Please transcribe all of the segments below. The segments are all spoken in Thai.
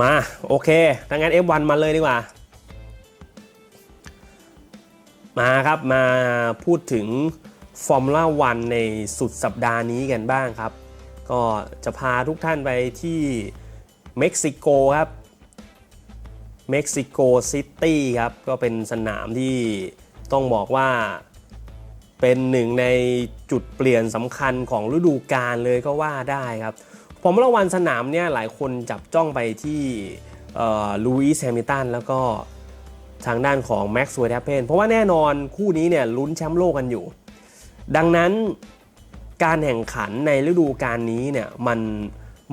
มาโอเคถ้างั้น F1 มาเลยดีกว่า มาครับมาพูดถึงฟอร์มูล่าวันในสุดสัปดาห์นี้กันบ้างครับ ก็จะพาทุกท่านไปที่เม็กซิโกครับเม็กซิโกซิตี้ครับ ก็เป็นสนามที่ต้องบอกว่าเป็นหนึ่งในจุดเปลี่ยนสำคัญของฤดูกาลเลยก็ว่าได้ครับ ฟอร์มูล่าวันสนามเนี่ยหลายคนจับจ้องไปที่ลูอิสแฮมิลตันแล้วก็ทางด้านของแม็กซ์เวอร์แทปเพนเพราะว่าแน่นอนคู่นี้เนี่ยลุ้นแชมป์โลกกันอยู่ ดังนั้นการแข่งขันในฤดูกาลนี้เนี่ยมัน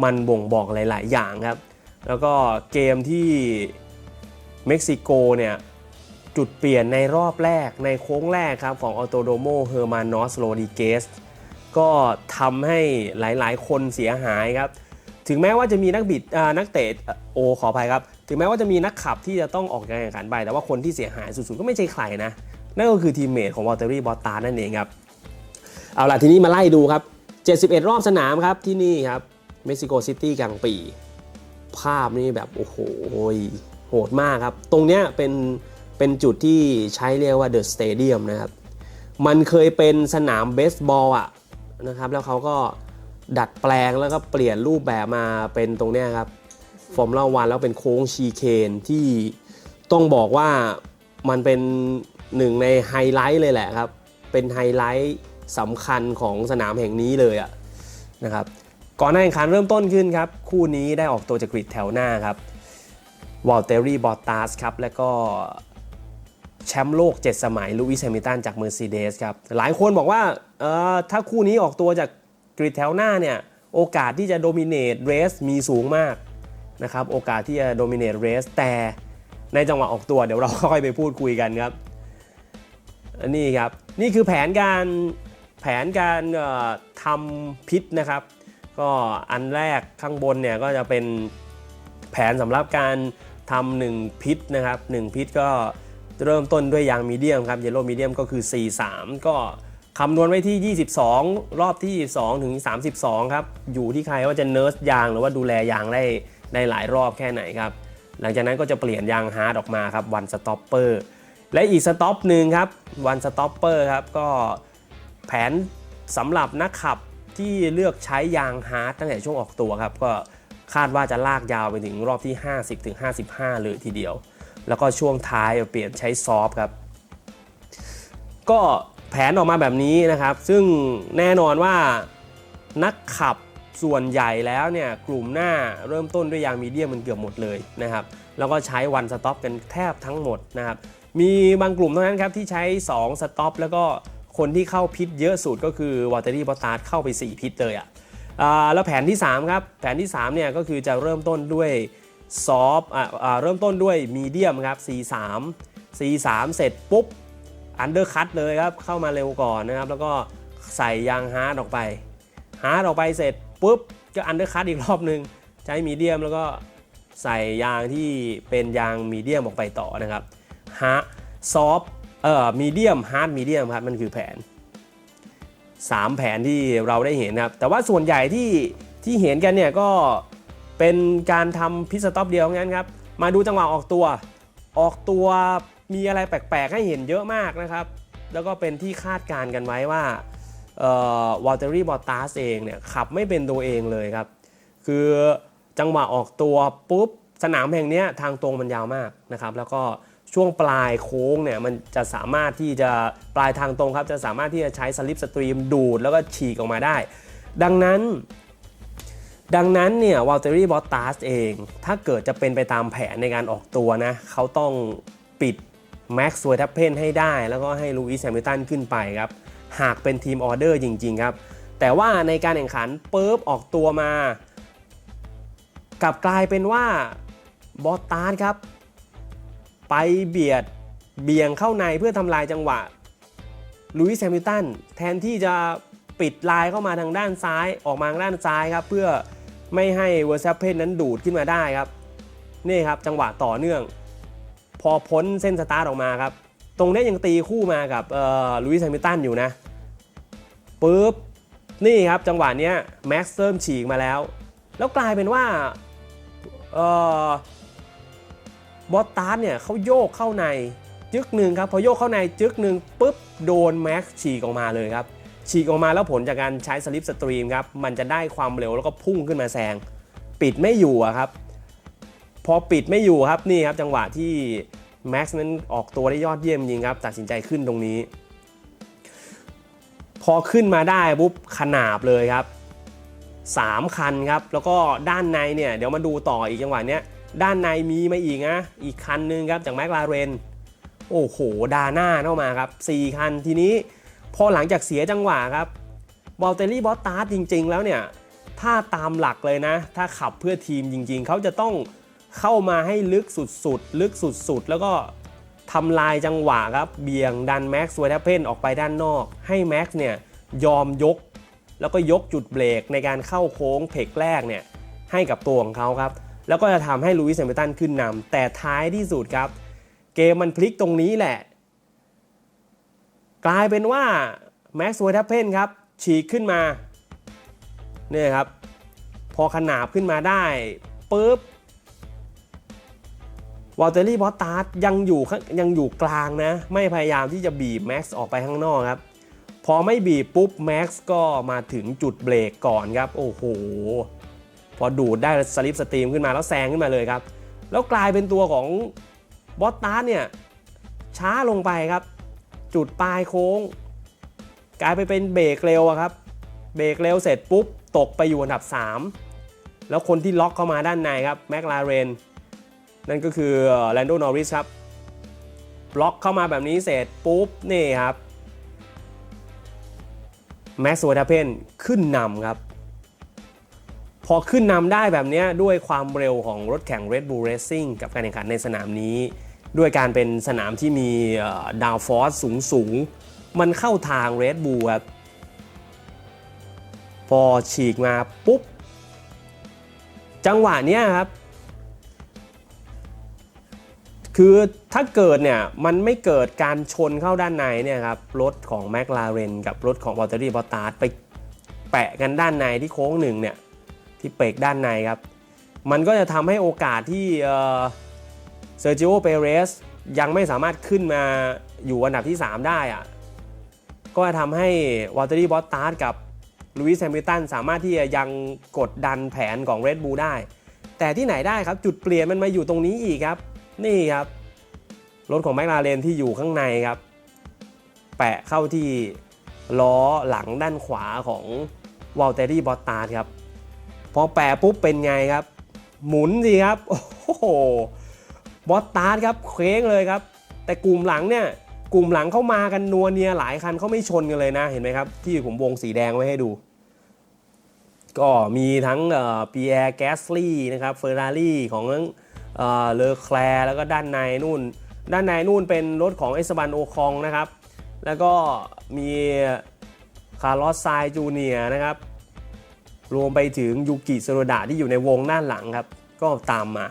มันบ่งบอกหลาย ๆ อย่างครับ แล้วก็เกมที่เม็กซิโกเนี่ยจุดเปลี่ยนในรอบแรกในโค้งแรกครับของออโตโดโมเฮอร์มานอสโรดิเกส ก็ทำให้หลายๆ คนเสียหายครับ ถึงแม้ว่าจะมีนักบิดนักเตะโอขออภัยครับ ถึงแม้ว่าจะมีนักขับที่จะต้องออกการแข่งขันไป แต่ว่าคนที่เสียหายสุดๆก็ไม่ใช่ใครนะ นั่นก็คือทีมเมทของวอลเตอรี่บอตตานั่นเองครับ เอาล่ะทีนี้มาไล่ดูครับ 71 รอบสนามครับที่นี่ครับเม็กซิโกซิตี้กลางปี ภาพนี่แบบโอ้โหโหดมากครับ ตรงเนี้ยเป็นเป็นจุดที่ใช้เรียกว่าเดอะสเตเดียมนะครับ มันเคยเป็นสนามเบสบอลอะ นะครับแล้วเขาก็ดัดแปลงแล้วก็เปลี่ยนรูปแบบมาเป็นตรงนี้ครับฟอร์มล่าวันแล้วเป็นโค้งชีเคนที่ต้องบอกว่ามันเป็นหนึ่งในไฮไลท์เลยแหละครับ เป็นไฮไลท์สำคัญของสนามแห่งนี้เลยอะนะครับก่อนหน้าแข่งขันเริ่มต้นขึ้นครับ คู่นี้ได้ออกตัวจากกริดแถวหน้าครับวอลเตอรี่บอตตาสครับ แล้วก็ แชมป์โลก 7 สมัยลูอิสแฮมิลตันจาก Mercedes ครับ หลายคนบอกว่าเอ่อถ้าคู่นี้ออกตัวจากกริดแถวหน้าเนี่ย โอกาสที่จะโดมิเนตเรสมีสูงมากนะครับ โอกาสที่จะโดมิเนตเรสแต่ในจังหวะออกตัวเดี๋ยวเราค่อยไปพูดคุยกันครับนี่ครับ นี่คือแผนการแผนการทำพิษนะครับ ก็อันแรกข้างบนเนี่ยก็จะเป็นแผนสำหรับการทำหนึ่งพิษนะครับหนึ่งพิษก็ เริ่มต้นด้วยยางมีเดียมครับเยลโล่มีเดียมก็คือ 43 ก็คำนวณไว้ที่ 22 รอบที่ 22 ถึง 32 ครับ อยู่ที่ใครว่าจะเนิร์สยางหรือว่าดูแลยางได้ได้หลายรอบแค่ไหนครับ หลังจากนั้นก็จะเปลี่ยนยางฮาร์ดออกมาครับวันสต็อปเปอร์และอีกสต็อปหนึ่งครับวันสต็อปเปอร์ครับก็แผนสำหรับนักขับที่เลือกใช้ยางฮาร์ดตั้งแต่ช่วงออกตัวครับ ก็คาดว่าจะลากยาวไปถึงรอบที่ 50-55 เลยทีเดียว แล้วก็ช่วงท้ายเปลี่ยนใช้ซอฟต์ครับ ก็แผนออกมาแบบนี้นะครับ ซึ่งแน่นอนว่านักขับส่วนใหญ่แล้วเนี่ยกลุ่มหน้าเริ่มต้นด้วยยางมีเดียมมันเกือบหมดเลยนะครับ แล้วก็ใช้วันสต็อปกันแทบทั้งหมดนะครับ มีบางกลุ่มเท่านั้นครับที่ใช้ 2 สต็อปแล้วก็คนที่เข้าพิษเยอะสุดก็คือวอเตอรี่บอตาร์เข้าไป 4 พิษเลยอะ่ะแล้วแผนที่ 3 ครับ แผนที่ 3 เนี่ยก็คือจะเริ่มต้นด้วย ซอฟอ่าเริ่มต้นด้วยมีเดียมครับ C3 C3 เสร็จปุ๊บอันเดอร์คัตเลยครับ เข้ามาเร็วก่อนนะครับ แล้วก็ใส่ยางฮาร์ดออกไปฮาร์ดออกไปเสร็จปุ๊บก็อันเดอร์คัตอีกรอบหนึ่งใช้มีเดียมแล้วก็ใส่ยางที่เป็นยางมีเดียมออกไปต่อนะครับฮาร์ดซอฟเอ่อมีเดียมฮาร์ดมีเดียมครับมันคือแผน 3 แผนที่เราได้เห็นครับ แต่ว่าส่วนใหญ่ที่ที่เห็นกันเนี่ยก็ เป็นการทำพิสต็อปเดียวงั้นครับ มาดูจังหวะออกตัว ออกตัวมีอะไรแปลกๆ ให้เห็นเยอะมากนะครับ แล้วก็เป็นที่คาดการณ์กันไว้ว่าวอลเตอรี่บอตตาสเองเนี่ยขับไม่เป็นตัวเองเลยครับ คือจังหวะออกตัวปุ๊บสนามแห่งเนี้ยทางตรงมันยาวมากนะครับ แล้วก็ช่วงปลายโค้งเนี่ยมันจะสามารถที่จะปลายทางตรงครับ จะสามารถที่จะใช้สลิปสตรีมดูดแล้วก็ฉีกออกมาได้ ดังนั้น ดังนั้นเนี่ยวอลเตอรี่บอตตาสเอง ถ้าเกิดจะเป็นไปตามแผนในการออกตัวนะ เขาต้องปิดแม็กซ์เวอร์ทัพเพนให้ได้ แล้วก็ให้ลูอิสแฮมิลตันขึ้นไปครับ หากเป็นทีมออเดอร์จริง ๆ ครับ แต่ว่าในการแข่งขันเปุ๊บออกตัวมา กลับกลายเป็นว่าบอตตาสครับ ไปเบียดเบี่ยงเข้าในเพื่อทำลายจังหวะลุยส์แฮมิลตันแทนที่จะปิดลายเข้ามาทางด้านซ้ายออกมาทางด้านซ้ายครับ เพื่อ ไม่ให้เวอร์ซัพเพนนั้นดูดขึ้นมาได้ครับ นี่ครับจังหวะต่อเนื่อง พอพ้นเส้นสตาร์ทออกมาครับ ตรงนี้ยังตีคู่มากับลุยส์แฮมิลตันอยู่นะปุ๊บนี่ครับจังหวะนี้แม็กซ์เริ่มฉีกมาแล้ว แล้วกลายเป็นว่าออบอสตาร์ทเนี่ยเขาโยกเข้าในจึกหนึ่งครับพอโยกเข้าในจึกหนึ่งปุ๊บโดนแม็กซ์ฉีกออกมาเลยครับ ฉีกออกมาแล้วผลจากการใช้สลิปสตรีมครับมันจะได้ความเร็วแล้วก็พุ่งขึ้นมาแซงปิดไม่อยู่ครับ พอปิดไม่อยู่ครับนี่ครับจังหวะที่แม็กซ์นั้นออกตัวได้ยอดเยี่ยมจริงครับตัดสินใจขึ้นตรงนี้ พอขึ้นมาได้ปุ๊บขนาบเลยครับ 3 คันครับ แล้วก็ด้านในเนี่ยเดี๋ยวมาดูต่ออีกจังหวะเนี้ยด้านในมีมาอีกนะอีกคันนึงครับจากแมคลาเรนโอ้โหดาหน้าเข้ามาครับ 4 คันทีนี้ พอหลังจากเสียจังหวะครับบอลเตอรี่บอสตาร์จริง ๆ แล้วเนี่ย ถ้าตามหลักเลยนะ ถ้าขับเพื่อทีมจริง ๆ เขาจะต้องเข้ามาให้ลึกสุดๆ ลึกสุดๆ แล้วก็ทำลายจังหวะครับ เบี่ยงดันแม็กซ์เวทเพนออกไปด้านนอก ให้แม็กซ์เนี่ยยอมยก แล้วก็ยกจุดเบรกในการเข้าโค้งเพกแรกเนี่ยให้กับตัวของเขาครับ แล้วก็จะทำให้ลูอิสแฮมิลตันขึ้นนำแต่ท้ายที่สุดครับ เกมมันพลิกตรงนี้แหละ กลายเป็นว่าแม็กซ์เวทัพเพนครับฉีกขึ้นมาเนี่ยครับ พอขนาบขึ้นมาได้ปุ๊บวอลเตอรี่บอสตาร์ยังอยู่ข้างยังอยู่กลางนะ ไม่พยายามที่จะบีบแม็กซ์ออกไปข้างนอกครับ พอไม่บีบปุ๊บแม็กซ์ก็มาถึงจุดเบรกก่อนครับ โอ้โห พอดูดได้สลิปสตรีมขึ้นมาแล้วแซงขึ้นมาเลยครับ แล้วกลายเป็นตัวของบอสตาร์เนี่ยช้าลงไปครับ จุดปลายโค้ง กลายไปเป็นเบรกเร็วอะครับ เบรกเร็วเสร็จปุ๊บ ตกไปอยู่อันดับ 3 แล้วคนที่ล็อกเข้ามาด้านในครับแมคลาเรนนั่นก็คือแลนโดนอริสครับบล็อกเข้ามาแบบนี้เสร็จปุ๊บ นี่ครับแม็กซ์วอร์ทเพนขึ้นนำครับ พอขึ้นนำได้แบบนี้ด้วยความเร็วของรถแข่ง Red Bull Racing กับการแข่งขันในสนามนี้ ด้วยการเป็นสนามที่มีดาวฟอร์สสูงสูง มันเข้าทาง Red Bull ครับพอฉีกมาปุ๊บ จังหวะเนี้ยครับ คือถ้าเกิดเนี่ย มันไม่เกิดการชนเข้าด้านในเนี่ยครับ รถของแมคลาเรนกับรถของ v อ l เตอรี่บอตาร์ไปแปะกันด้านในที่โค้งหนึ่งเนี่ย ที่เปรกด้านในครับ มันก็จะทำให้โอกาสที่เเซอร์จิโอเปเรสยังไม่สามารถขึ้นมาอยู่อันดับที่ 3 ได้อะก็จะทำให้วอลเตอรี่บอสตาร์กับลูอิสแฮมิลตันสามารถที่จะยังกดดันแผนของ Red Bull ได้ แต่ที่ไหนได้ครับจุดเปลี่ยนมันมาอยู่ตรงนี้อีกครับ นี่ครับ รถของแมคลาเรนที่อยู่ข้างในครับ แปะเข้าที่ล้อหลังด้านขวาของวอลเตอรี่บอสตาร์ครับ พอแปะปุ๊บเป็นไงครับ หมุนสิครับ โอ้โห บอสตาร์ทครับเคว้งเลยครับ แต่กลุ่มหลังเนี่ยกลุ่มหลังเข้ามากันนัวเนียหลายคันเขาไม่ชนกันเลยนะเห็นไหมครับ ที่ผมวงสีแดงไว้ให้ดู ก็มีทั้งปีแอร์แกสลี่นะครับเฟอร์รารี่ของเอ่อเลอแคลร์แล้วก็ด้านในนู่น ด้านในนู่นเป็นรถของเอสบันโอคองนะครับ แล้วก็มีคาร์ลอสไซจูเนียนะครับ รวมไปถึงยูกิโซโรดะที่อยู่ในวงด้านหลังครับ ก็ตามมา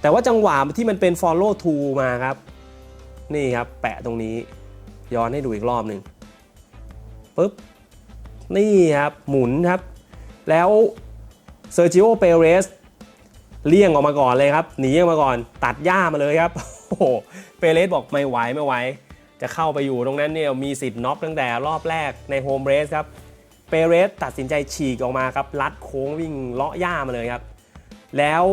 แต่ว่าจังหวะที่มันเป็น follow to มาครับ นี่ครับ แปะตรงนี้ ย้อนให้ดูอีกรอบหนึ่งปุ๊บ นี่ครับ หมุนครับ แล้วเซอร์จิโอเปเรสเลี่ยงออกมาก่อนเลยครับ หนีออกมาก่อน ตัดหญ้ามาเลยครับ โอ้โห เปเรสบอกไม่ไหวไม่ไหว จะเข้าไปอยู่ตรงนั้นเนี่ยมีสิทธิ์น็อกตั้งแต่รอบแรกในโฮมเรสครับ เปเรสตัดสินใจฉีกออกมาครับ ลัดโค้งวิ่งเลาะหญ้ามาเลยครับ แล้ว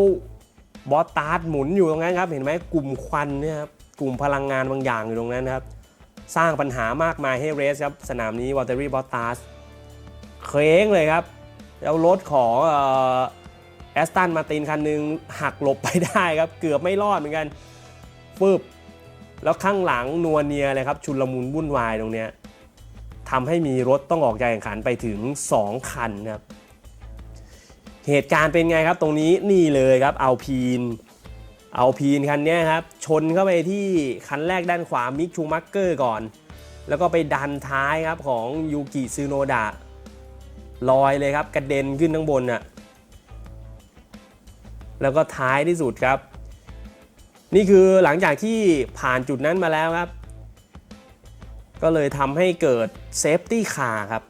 บอสตาร์ดหมุนอยู่ตรงนั้นครับ เห็นไหมกลุ่มควันเนี่ยครับกลุ่มพลังงานบางอย่างอยู่ตรงนั้นครับ สร้างปัญหามากมายให้เรสครับ สนามนี้วอเตอรี่บอสตาร์เคว้งเลยครับแล้วรถของแอสตันมาตินคันหนึงหักหลบไปได้ครับ เกือบไม่รอดเหมือนกันฟึบแล้วข้างหลังนัวเนียเลยครับ ชุนลมุนวุ่นวายตรงเนี้ยทำให้มีรถต้องออกจากแข่งขันไปถึง 2 คันครับ เหตุการณ์เป็นไงครับตรงนี้นี่เลยครับเอาพีนเอาพีนคันนี้ครับชนเข้าไปที่คันแรกด้านขวามิกชูมักเกอร์ก่อน แล้วก็ไปดันท้ายครับของยูกิซูโนดะลอยเลยครับกระเด็นขึ้นข้างบนน่ะแล้วก็ท้ายที่สุดครับ นี่คือหลังจากที่ผ่านจุดนั้นมาแล้วครับ ก็เลยทำให้เกิดเซฟตี้คาร์ครับ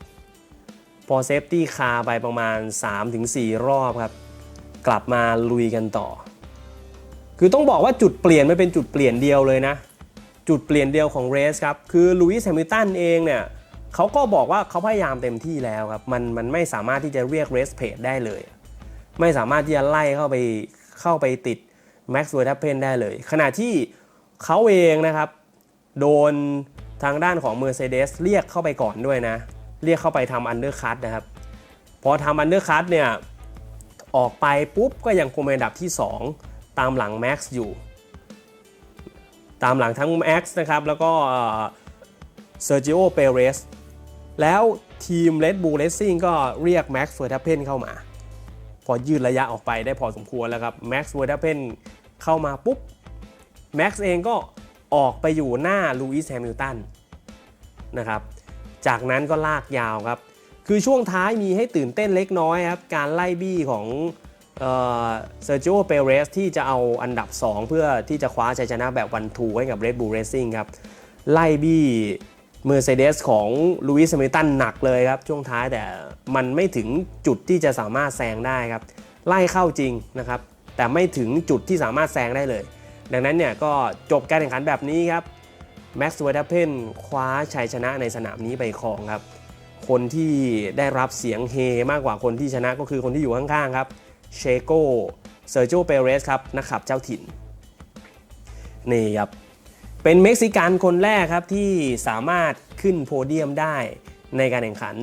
พอเซฟตี้คาร์ไปประมาณ 3-4 รอบครับ กลับมาลุยกันต่อ คือต้องบอกว่าจุดเปลี่ยนไม่เป็นจุดเปลี่ยนเดียวเลยนะ จุดเปลี่ยนเดียวของเรสครับ คือลุยส์แฮมิลตันเองเนี่ยเขาก็บอกว่าเขาพยายามเต็มที่แล้วครับ มันมันไม่สามารถที่จะเรียกเรสเพจได้เลย ไม่สามารถที่จะไล่เข้าไปเข้าไปติดแม็กซ์เวอร์ทัพเพนได้เลย ขณะที่เขาเองนะครับ โดนทางด้านของ Mercedes เรียกเข้าไปก่อนด้วยนะ เรียกเข้าไปทำอันเดอร์คัตนะครับ พอทำอันเดอร์คัตเนี่ย ออกไปปุ๊บก็ยังคงเป็นอันดับที่ 2 ตามหลัง Max อยู่ ตามหลังทั้ง Max นะครับ แล้วก็เซอร์จิโอเปเรสแล้วทีม Red Bull Racing ก็เรียก Max v e r s t a p p e n เข้ามา พอยืดระยะออกไปได้พอสมควรแล้วครับ Max v e r s t a p p e n เข้ามาปุ๊บ Max เองก็ออกไปอยู่หน้าลูอิสแฮมิลตันนะครับ จากนั้นก็ลากยาวครับ คือช่วงท้ายมีให้ตื่นเต้นเล็กน้อยครับ การไล่บี้ของเซอร์จิโอเปเรสที่จะเอาอันดับ 2 เพื่อที่จะคว้าชัยชนะแบบวันทูให้กับ Red Bull Racing ครับ ไล่บี้ Mercedes ของลูอิสแฮมิลตันหนักเลยครับ ช่วงท้ายแต่มันไม่ถึงจุดที่จะสามารถแซงได้ครับ ไล่เข้าจริงนะครับ แต่ไม่ถึงจุดที่สามารถแซงได้เลย ดังนั้นเนี่ยก็จบการแข่งขันแบบนี้ครับ แม็กซ์เวอร์ทัพเพนคว้าชัยชนะในสนามนี้ไปครองครับ คนที่ได้รับเสียงเฮมากกว่าคนที่ชนะก็คือคนที่อยู่ข้างๆครับเชโกเซอร์โจเปเรสครับนักขับเจ้าถิ่น นี่ครับ เป็นเม็กซิกันคนแรกครับที่สามารถขึ้นโพเดียมได้ในการแข่งขัน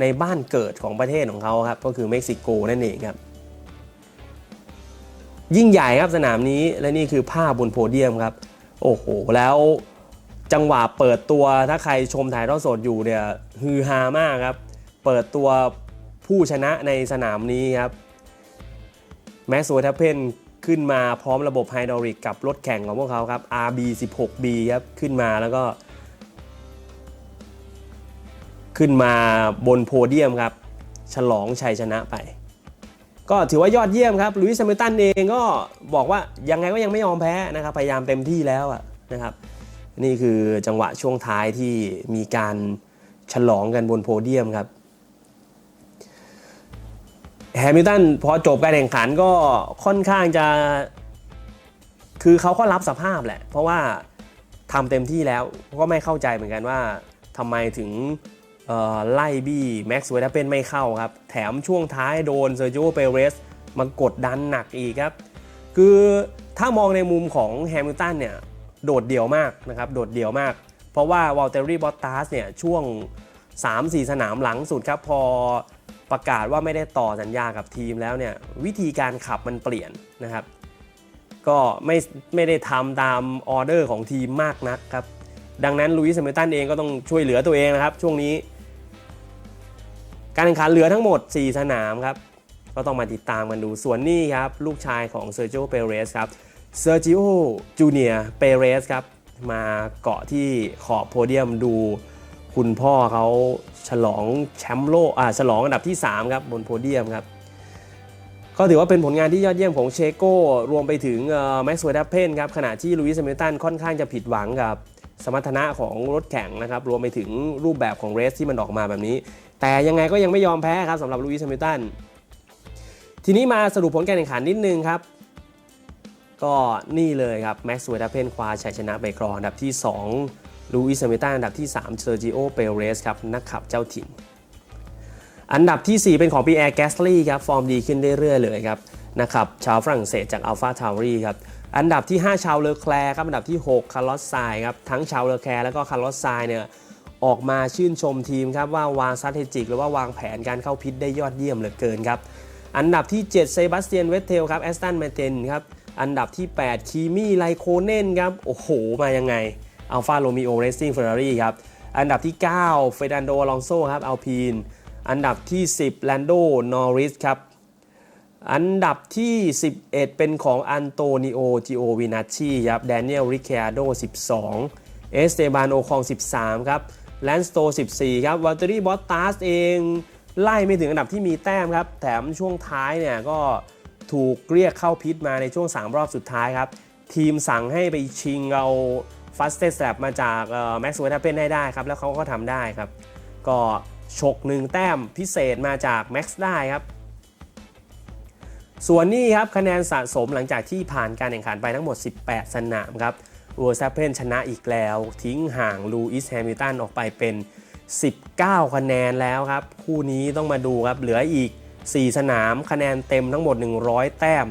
ในบ้านเกิดของประเทศของเขาครับ ก็คือเม็กซิโกนั่นเองครับ ยิ่งใหญ่ครับสนามนี้และนี่คือภาพบนโพเดียมครับ โอ้โห แล้ว จังหวะเปิดตัวถ้าใครชมถ่ายทอดสดอยู่เนี่ยฮือฮามากครับ เปิดตัวผู้ชนะในสนามนี้ครับแม็กซ์วทเพนขึ้นมาพร้อมระบบไฮดรอลิกกับรถแข่งของพวกเขาครับ RB 16B ครับขึ้นมาแล้วก็ ขึ้นมาบนโพเดียมครับ ฉลองชัยชนะไป ก็ถือว่ายอดเยี่ยมครับลุยส์แฮมิลตันเองก็บอกว่ายังไงก็ยังไม่ยอมแพ้นะครับ พยายามเต็มที่แล้วนะครับ นี่คือจังหวะช่วงท้ายที่มีการฉลองกันบนโพเดียมครับแฮมิลตันพอจบการแข่งขันก็ค่อนข้างจะ คือเขาก็รับสภาพแหละ เพราะว่าทำเต็มที่แล้วก็ไม่เข้าใจเหมือนกันว่าทำไมถึงไล่บี้แม็กซ์เวอร์ทัพเป็นไม่เข้าครับ แถมช่วงท้ายโดนเซอร์จิโอเปเรสมากดดันหนักอีกครับ คือถ้ามองในมุมของแฮมิลตันเนี่ย โดดเดี่ยวมากนะครับโดดเดี่ยวมาก เพราะว่าวอลเตอรี่บอตตาสเนี่ยช่วง 3-4 สนามหลังสุดครับพอประกาศว่าไม่ได้ต่อสัญญากับทีมแล้วเนี่ยวิธีการขับมันเปลี่ยนนะครับ ก็ไม่ไม่ได้ทำตามออเดอร์ของทีมมากนักครับ ดังนั้นลุยส์แฮมิลตันเองก็ต้องช่วยเหลือตัวเองนะครับ ช่วงนี้ การแข่งขันเหลือทั้งหมด 4 สนามครับ ก็ต้องมาติดตามกันดูส่วนนี้ครับ ลูกชายของเซอร์จิโอเปเรสครับ เซอร์จิโอจูเนียเปเรสครับ มาเกาะที่ขอบโพเดียมดูคุณพ่อเขาฉลองแชมป์โลกอ่าฉลองอันดับที่ 3 ครับบนโพเดียมครับ ก็ถือว่าเป็นผลงานที่ยอดเยี่ยมของเชโก้ รวมไปถึงแม็กซ์เวร์ดัพเพนครับ ขณะที่ลุยส์แฮมิลตันค่อนข้างจะผิดหวังกับสมรรถนะของรถแข่งนะครับ รวมไปถึงรูปแบบของเรสที่มันออกมาแบบนี้ แต่ยังไงก็ยังไม่ยอมแพ้ครับสำหรับลุยส์แฮมิลตันทีนี้มาสรุปผลการแข่งขันนิดนึงครับ ก็นี่เลยครับแม็กซ์เวอร์ดัพเพนคว้าชัยชนะไปครองอันดับที่ 2 ลูอิสแฮมิตันอันดับที่ 3 เซอร์จิโอ เปเรสครับนักขับเจ้าถิ่น อันดับทีสี่ 4 เป็นของปีแอร์แกสลีครับฟอร์มดีขึ้นเรื่อยๆเลยครับนะครับชาวฝรั่งเศสจากอัลฟาทาวรีครับอันดับที่ 5 ชาวเลอแคลร์ครับอันดับที่ 6 คาร์ลอสไซครับทั้งชาวเลอแคลร์แล้วก็คาร์ลอสไซเนี่ยออกมาชื่นชมทีมครับว่าวางซัตเทจิกหรือว่าวางแผนการเข้าพิษได้ยอดเยี่ยมเหลือเกินครับอันดับที่ 7 เซบาสเตียนเวสเทลครับแอสตันมาเตนครับ อันดับที่ 8 คีมี่ไลโคเนนครับ โอ้โห มายังไงอัลฟาโรมิโอเรซิ่งเฟอร์รารี่ครับ อันดับที่ 9 เฟรนันโดอลองโซครับอัลพีนอันดับที่ 10แลนโดนอริสครับ อันดับที่ 11 เป็นของอันโตนิโอจิโอวินาชีครับแดเนียลริค a โด12 เอสเตบานโอคอง 13 ครับแลนสโต 14 ครับวัลเตอรี่บอตตาสเอง ไล่ไม่ถึงอันดับที่มีแต้มครับ แถมช่วงท้ายเนี่ยก็ ถูกเรียกเข้าพิษมาในช่วง 3 รอบสุดท้ายครับ ทีมสั่งให้ไปชิงเอาฟัสเตสแลบมาจากแม็กซ์เวอร์ทัพเพนให้ได้ครับ แล้วเขาก็ทำได้ครับ ก็ฉกหนึ่งแต้มพิเศษมาจากแม็กซ์ได้ครับ ส่วนนี้ครับคะแนนสะสมหลังจากที่ผ่านการแข่งขันไปทั้งหมด 18 สนามครับเวอร์ซัพเพนชนะอีกแล้ว ทิ้งห่างลูอิสแฮมิลตันออกไปเป็น 19 คะแนนแล้วครับ คู่นี้ต้องมาดูครับ เหลืออีก 4 สนามคะแนนเต็มทั้งหมด 100 แต้ม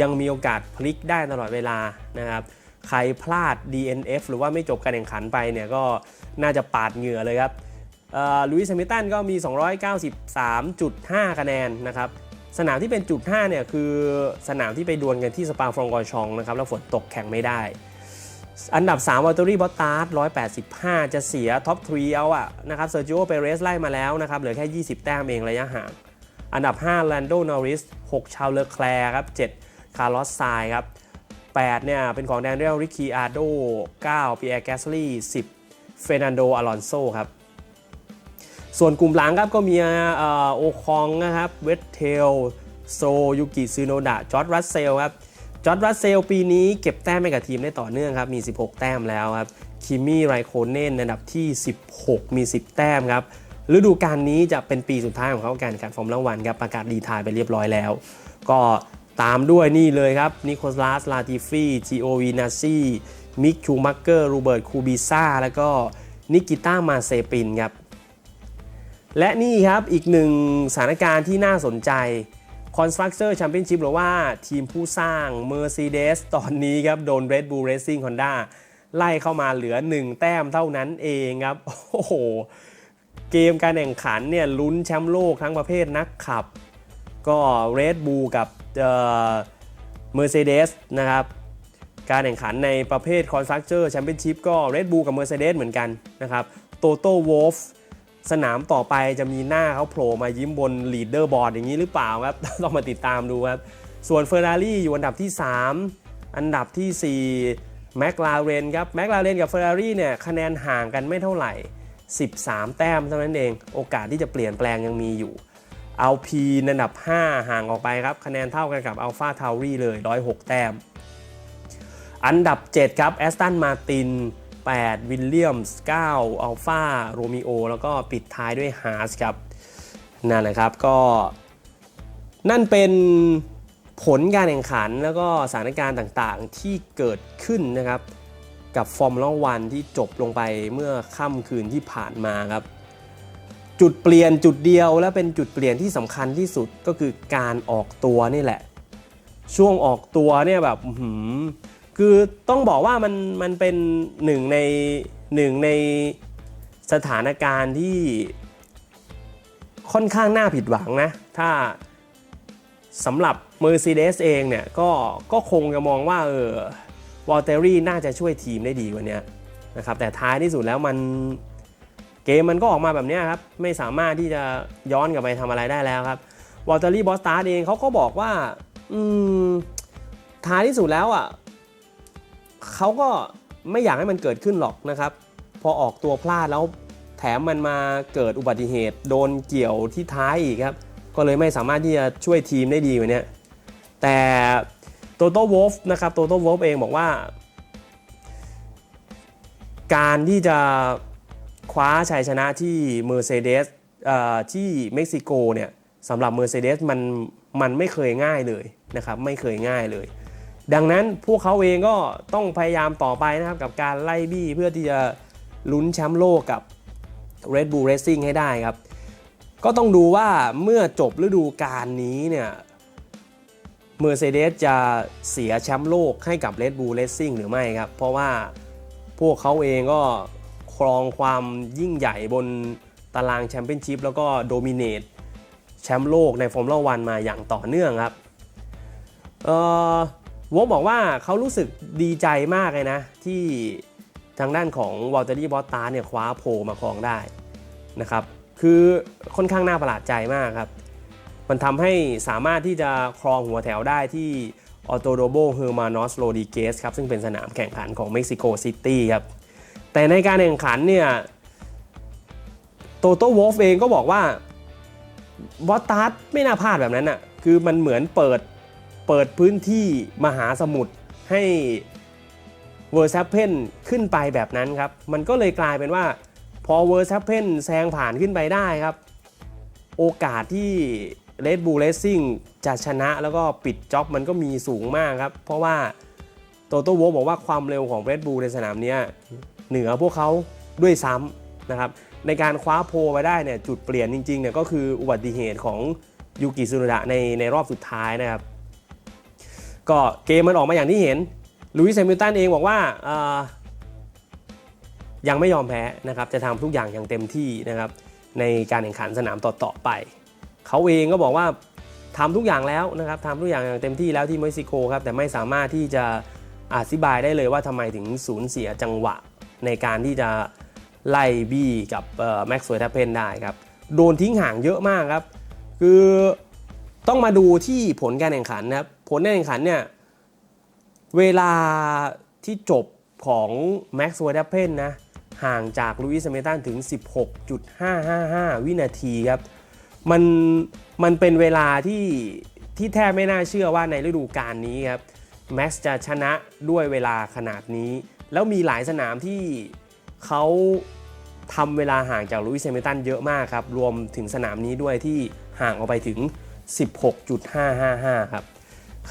ยังมีโอกาสพลิกได้ตลอดเวลานะครับใครพลาด DNF หรือว่าไม่จบการแข่งขันไปเนี่ยก็น่าจะปาดเหงื่อเลยครับลุยส์แฮมิลตันก็มี 293.5 คะแนนนะครับสนามที่เป็นจุด5เนี่ยคือสนามที่ไปดวลกันที่สปาฟรองกอชองนะครับแล้วฝนตกแข่งไม่ได้ อันดับ3วอลเตอรี่บอตตาร์ด185 จะเสียท็อปทรีเอาอะนะครับเซอร์จิโอเปเรสไล่มาแล้วนะครับเหลือแค่ 20 แต้มเองระยะห่าง อันดับ 5 แลนโดนอริส 6 ชาวเลอแคลร์ครับ 7 คาร์ลอสไซครับ 8 เนี่ย เป็นของแดนเรียลริคีอาโด 9ปีแอร์แกสลี่ 10 เฟรนันโด อลอนโซครับ ส่วนกลุ่มหลังครับก็มีโอคองนะครับ เวสเทล โซยุกิซูโนดะ จอร์ดรัสเซลครับ จอร์ดรัสเซลปีนี้เก็บแต้มให้กับทีมได้ต่อเนื่องครับ มี 16 แต้มแล้วครับ คิมมี่ไรโคเนนอันดับที่ 16 มี 10 แต้มครับ ฤดูกาลนี้จะเป็นปีสุดท้ายของเขาการแข่งขันฟอร์มละวันครับประกาศดีทายไปเรียบร้อยแล้ว ก็ตามด้วยนี่เลยครับนิโคลัสลาติฟีจีโอวีนาซีมิกชูมักเกอร์รูเบิร์ตคูบิซ่าแล้วก็นิกิต้ามาเซปินครับ และนี่ครับอีกหนึ่งสถานการณ์ที่น่าสนใจ Constructor Championship หรือว่าทีมผู้สร้าง Mercedes ตอนนี้ครับ โดน Red Bull Racing Honda ไล่เข้ามาเหลือ 1 แต้มเท่านั้นเองครับ โอ้โห เกมการแข่งขันเนี่ยลุ้นแชมป์โลกทั้งประเภทนักขับ ก็ Red Bull กับเอ่อ Mercedes นะครับการแข่งขันในประเภท Constructor Championship ก็ Red Bull กับ Mercedes เหมือนกันนะครับ Toto Wolff สนามต่อไปจะมีหน้าเขาโผล่มายิ้มบนลีดเดอร์บอร์ดอย่างนี้หรือเปล่าครับ ต้องมาติดตามดูครับ ส่วน Ferrari อยู่อันดับที่ 3 อันดับทีสี่4 m c l a r e n ครับ m c l a r e n กับ Ferrari เนี่ยคะแนนห่างกันไม่เท่าไหร่ 13 แต้มเท่านั้นเอง โอกาสที่จะเปลี่ยนแปลงยังมีอยู่เอาพีอันดับ 5 ห่างออกไปครับ คะแนนเท่ากันกับ Alpha Tauri เลย 106 แต้ม อันดับ 7 ครับ a s t o n Martin 8วิลเลียมส์9อัลฟาโรมิโอแล้วก็ปิดท้ายด้วยฮาร์สครับ นั่นแหละครับก็ นั่นเป็นผลการแข่งขันแล้วก็สถานการณ์ต่างๆที่เกิดขึ้นนะครับ กับฟอร์มล่าวันที่จบลงไปเมื่อค่ำคืนที่ผ่านมาครับ จุดเปลี่ยนจุดเดียวและเป็นจุดเปลี่ยนที่สำคัญที่สุดก็คือการออกตัวนี่แหละ ช่วงออกตัวเนี่ยแบบคือต้องบอกว่ามันมันเป็นหนึ่งในหนึ่งในสถานการณ์ที่ค่อนข้างน่าผิดหวังนะ ถ้าสำหรับ Mercedes เองเนี่ยก็ก็คงจะมองว่าเออ วอลเตอรี่น่าจะช่วยทีมได้ดีกว่านี้นะครับแต่ท้ายที่สุดแล้วมันเกมมันก็ออกมาแบบนี้ครับไม่สามารถที่จะย้อนกลับไปทำอะไรได้แล้วครับวอลเตอรี่บอสตาร์เองเขาก็บอกว่าอืมท้ายที่สุดแล้วอะเขาก็ไม่อยากให้มันเกิดขึ้นหรอกนะครับ พอออกตัวพลาดแล้วแถมมันมาเกิดอุบัติเหตุ โดนเกี่ยวที่ท้ายอีกครับ ก็เลยไม่สามารถที่จะช่วยทีมได้ดีกว่านี้แต่ โตโต้วอลฟนะครับโตโต้วอลฟเองบอกว่า การที่จะคว้าชัยชนะที่ Mercedes เอ่อที่เม็กซิโกเนี่ยสำหรับ Mercedes มันมันไม่เคยง่ายเลยนะครับไม่เคยง่ายเลย ดังนั้นพวกเขาเองก็ต้องพยายามต่อไปนะครับกับการไล่บี้เพื่อที่จะลุ้นแชมป์โลกกับ Red Bull Racing ให้ได้ครับ ก็ต้องดูว่าเมื่อจบฤดูกาลนี้เนี่ย Mercedes จะเสียแชมป์โลกให้กับ Red Bull Racing หรือไม่ครับ เพราะว่าพวกเขาเองก็ครองความยิ่งใหญ่บนตารางแชมเปี้ยนชิพแล้วก็โดมิเนตแชมป์โลกในฟอร์มูล่าวันมาอย่างต่อเนื่องครับเออวอบอกว่าเขารู้สึกดีใจมากเลยนะ ที่ทางด้านของวอลเตอรี่บอสตาเนี่ยคว้าโพมาครองได้นะครับ คือค่อนข้างน่าประหลาดใจมากครับ มันทำให้สามารถที่จะครองหัวแถวได้ที่ออโตโดโบเฮอร์มานอสโรดิเกสครับ ซึ่งเป็นสนามแข่งขันของเม็กซิโกซิตี้ครับ แต่ในการแข่งขันเนี่ยโตโต้วอลฟเองก็บอกว่าบอสตาร์ไม่น่าพลาดแบบนั้นอะคือมันเหมือนเปิดเปิดพื้นที่มหาสมุทรให้เวอร์ซัพเพนขึ้นไปแบบนั้นครับ มันก็เลยกลายเป็นว่าพอเวอร์ซัพเพนแซงผ่านขึ้นไปได้ครับ โอกาสที่ Red Bull Racing จะชนะแล้วก็ปิดจ็อบมันก็มีสูงมากครับ เพราะว่าโตโต้โวบอกว่าความเร็วของ Red Bull ในสนามนี้เหนือพวกเขาด้วยซ้ำนะครับ ในการคว้าโพไปได้เนี่ยจุดเปลี่ยนจริงๆเนี่ยก็คืออุบัติเหตุของยูกิซุนดะในในรอบสุดท้ายนะครับ ก็เกมมันออกมาอย่างที่เห็นลุยส์แฮมิลตันเองบอกว่ายังไม่ยอมแพ้นะครับ จะทำทุกอย่างอย่างเต็มที่นะครับ ในการแข่งขันสนามต่อๆไป เขาเองก็บอกว่าทำทุกอย่างแล้วนะครับทำทุกอย่างอย่างเต็มที่แล้วที่เม็กซิโกครับแต่ไม่สามารถที่จะอธิบายได้เลยว่าทำไมถึงสูญเสียจังหวะในการที่จะไล่บี้กับแม็กซ์เวอร์ทเพนได้ครับโดนทิ้งห่างเยอะมากครับ คือต้องมาดูที่ผลการแข่งขันนะครับผลการแข่งขันเนี่ยเวลาที่จบของแม็กซ์เวอร์ทเพนนะห่างจากลุยส์แฮมิลตันถึง 16.555 วินาทีครับ มันมันเป็นเวลาที่ที่แทบไม่น่าเชื่อว่าในฤดูกาลนี้ครับแม็กซ์จะชนะด้วยเวลาขนาดนี้ แล้วมีหลายสนามที่เขาทำเวลาห่างจากลุยส์แฮมิตันเยอะมากครับ รวมถึงสนามนี้ด้วยที่ห่างออกไปถึง 16.555 ครับ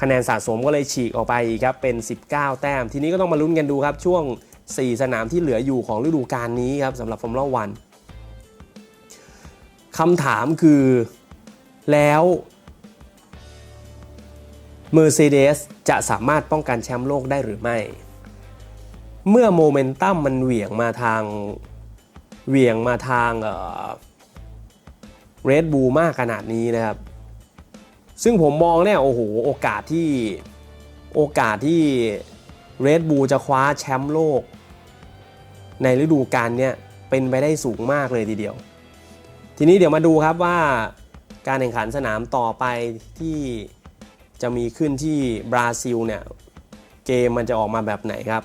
คะแนนสะสมก็เลยฉีกออกไปครับ เป็น 19 แต้ม ทีนี้ก็ต้องมาลุ้นกันดูครับ ช่วง 4 สนามที่เหลืออยู่ของฤดูกาลนี้ครับสำหรับฟอร์มูล่าวัน คำถามคือแล้ว Mercedes จะสามารถป้องกันแชมป์โลกได้หรือไม่ เมื่อโมเมนตัมมันเหวี่ยงมาทางเหวี่ยงมาทางเรดบูมากขนาดนี้นะครับ ซึ่งผมมองเนี่ยโอ้โหโอกาสที่โอกาสที่เรดบูจะคว้าแชมป์โลก ในฤดูกาลเนี่ยเป็นไปได้สูงมากเลยทีเดียว ทีนี้เดี๋ยวมาดูครับว่าการแข่งขันสนามต่อไปที่จะมีขึ้นที่บราซิลเนี่ยเกมมันจะออกมาแบบไหนครับ